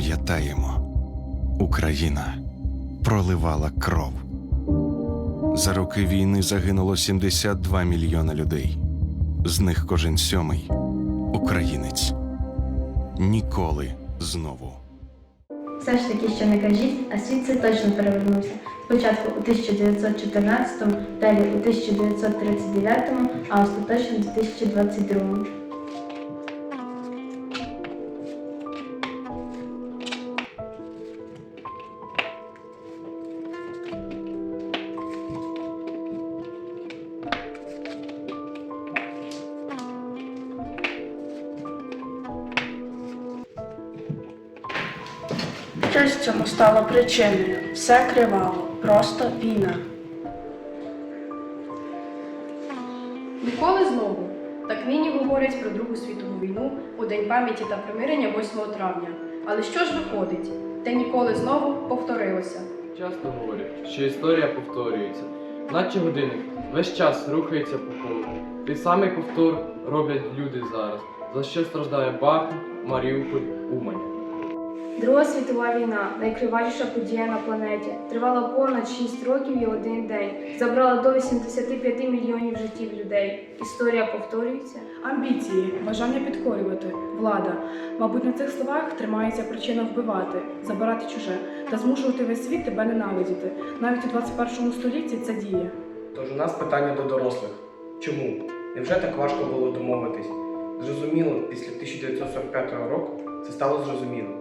Пам'ятаємо, Україна проливала кров. За роки війни загинуло 72 мільйони людей. З них кожен сьомий українець. Ніколи знову. Все ж таки, що не кажіть, а світ це точно перевернувся. Спочатку у 1914-му, далі у 1939-му, а остаточно у 2022-му. Щось цьому стало причиною. Все криваво, просто війна. Ніколи знову. Так нині говорять про Другу світову війну у День пам'яті та примирення 8 травня. Але що ж виходить? Те ніколи знову повторилося. Часто говорять, що історія повторюється, наче годинник весь час рухається по колу. Той самий повтор роблять люди зараз, за що страждає Бахмут, Маріуполь, Умань. Друга світова війна найкривавіша подія на планеті. Тривала понад 6 років і один день. Забрала до 85 мільйонів життів людей. Історія повторюється. Амбіції, бажання підкорювати, влада. Мабуть, на цих словах тримається причина вбивати, забирати чуже та змушувати весь світ тебе ненавидіти. Навіть у 21 столітті це діє. Тож у нас питання до дорослих. Чому? Невже так важко було домовитись? Зрозуміло, після 1945 року це стало зрозуміло.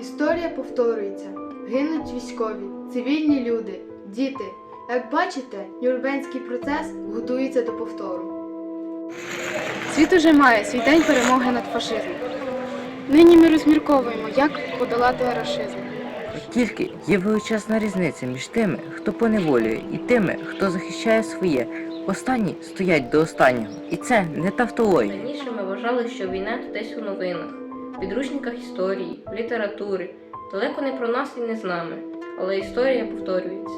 Історія повторюється. Гинуть військові, цивільні люди, діти. Як бачите, Нюрнберзький процес готується до повтору. Світ уже має свій день перемоги над фашизмом. Нині ми розмірковуємо, як подолати рашизм. Тільки є величезна різниця між тими, хто поневолює, і тими, хто захищає своє. Останні стоять до останнього. І це не тавтологія. Раніше ми вважали, що війна то десь у новинах, в підручниках історії, в літературі. Далеко не про нас і не з нами, але історія повторюється.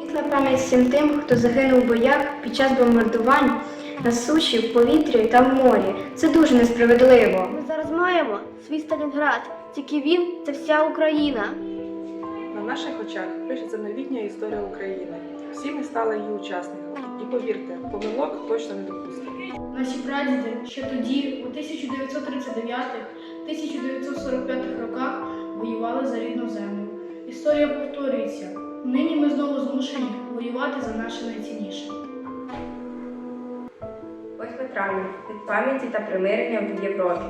Світла пам'ять всім тим, хто загинув у боях під час бомбардувань на суші, в повітрі та в морі. Це дуже несправедливо. Ми зараз маємо свій Сталінград, тільки він це вся Україна. На наших очах пишеться новітня історія України. Всі ми стали її учасниками. І повірте, помилок точно не допустимо. Наші прадіди ще тоді, у 1939-1945 роках, воювали за рідну землю. Історія повторюється. Нині ми знову змушені воювати за наше найцінніше. 8 травня від пам'яті та примирення в Європі.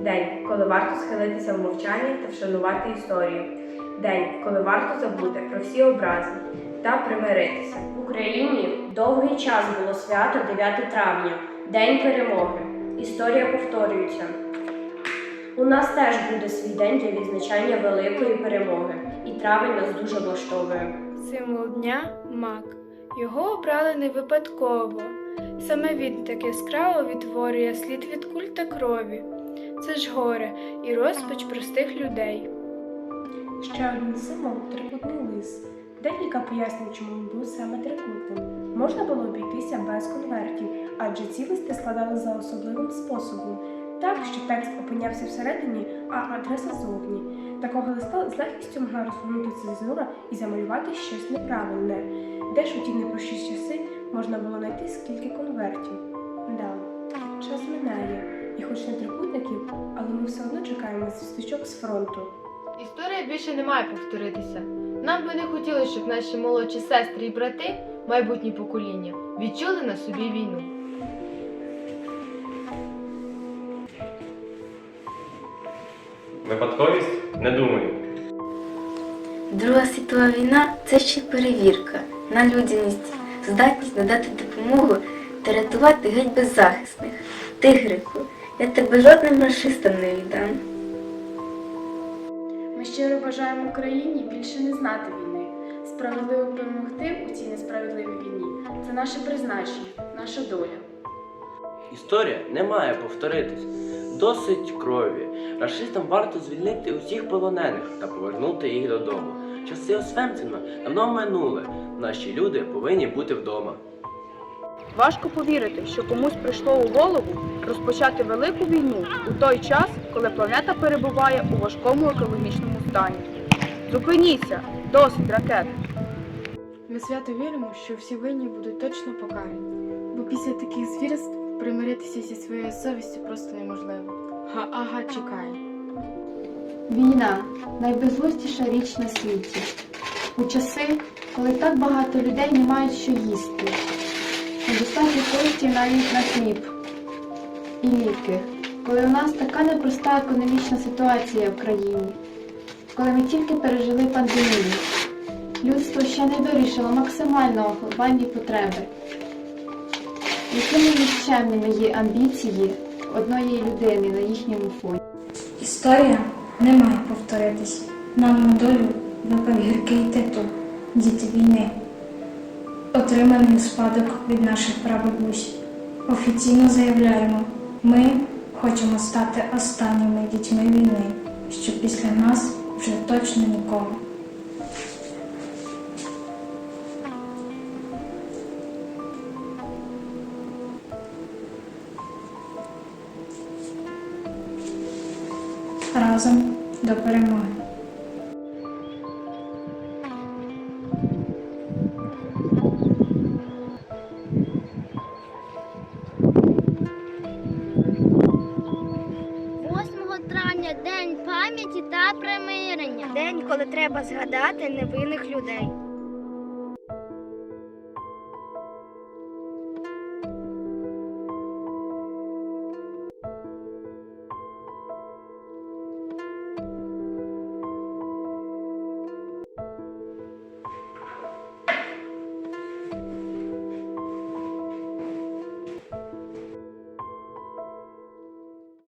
День, коли варто схилитися в мовчанні та вшанувати історію. День, коли варто забути про всі образи та примиритися. В Україні довгий час було свято 9 травня, День перемоги. Історія повторюється. У нас теж буде свій день для відзначання великої перемоги, і травень нас дуже влаштовує. Символ дня мак. Його обрали не випадково. Саме він так яскраво відтворює слід від куль та крові. Це ж горе і розпач простих людей. Ще один символ трикутний лис. Декілька пояснень, чому він був саме трикутним. Можна було обійтися без конвертів, адже ці листи складали за особливим способом, так що текст опинявся всередині, а адреса зовні. Такого листа з легкістю могла розгорнути цензура і замалювати щось неправильне. Де ж у ті непрощі часи можна було знайти скільки конвертів? Да, час минає, і хоч не трикутників, але ми все одно чекаємо звісточок з фронту. Історія більше не має повторитися. Нам би не хотілося, щоб наші молодші сестри і брати, майбутні покоління, відчули на собі війну. Випадковість? Не думаю. Друга світова війна це ще й перевірка на людяність, здатність надати допомогу та рятувати геть беззахисних. Тигрику, я тебе жодним расистам не віддам. Ми щиро бажаємо Україні більше не знати війни. Справедливо перемогти у цій несправедливій війні це наше призначення, наша доля. Історія не має повторитись. Досить крові. Рашистам варто звільнити усіх полонених та повернути їх додому. Часи Освенцима давно минули. Наші люди повинні бути вдома. Важко повірити, що комусь прийшло у голову розпочати велику війну у той час, коли планета перебуває у важкому екологічному стані. Зупиніться! Досить ракет! Ми свято віримо, що всі винні будуть точно покарані, бо після таких звірств примиритися зі своєю совістю просто неможливо. Га ага чекає. Війна найбезглуздіша річ на світі. У часи, коли так багато людей не мають що їсти, недостатньо коштів навіть на хліб і ліки, коли у нас така непроста економічна ситуація в країні, коли ми тільки пережили пандемію, людство ще не вирішило максимально глобальні потреби. Якими нікчемними є амбіції одної людини на їхньому фоні? Історія не має повторитись. Нам на долю випав гіркий титул Діти війни, отриманий спадок від наших прабабусь. Офіційно заявляємо, ми хочемо стати останніми дітьми війни, що після нас вже точно нікого. Разом до перемоги. травня День пам'яті та примирення. День, коли треба згадати невинних людей.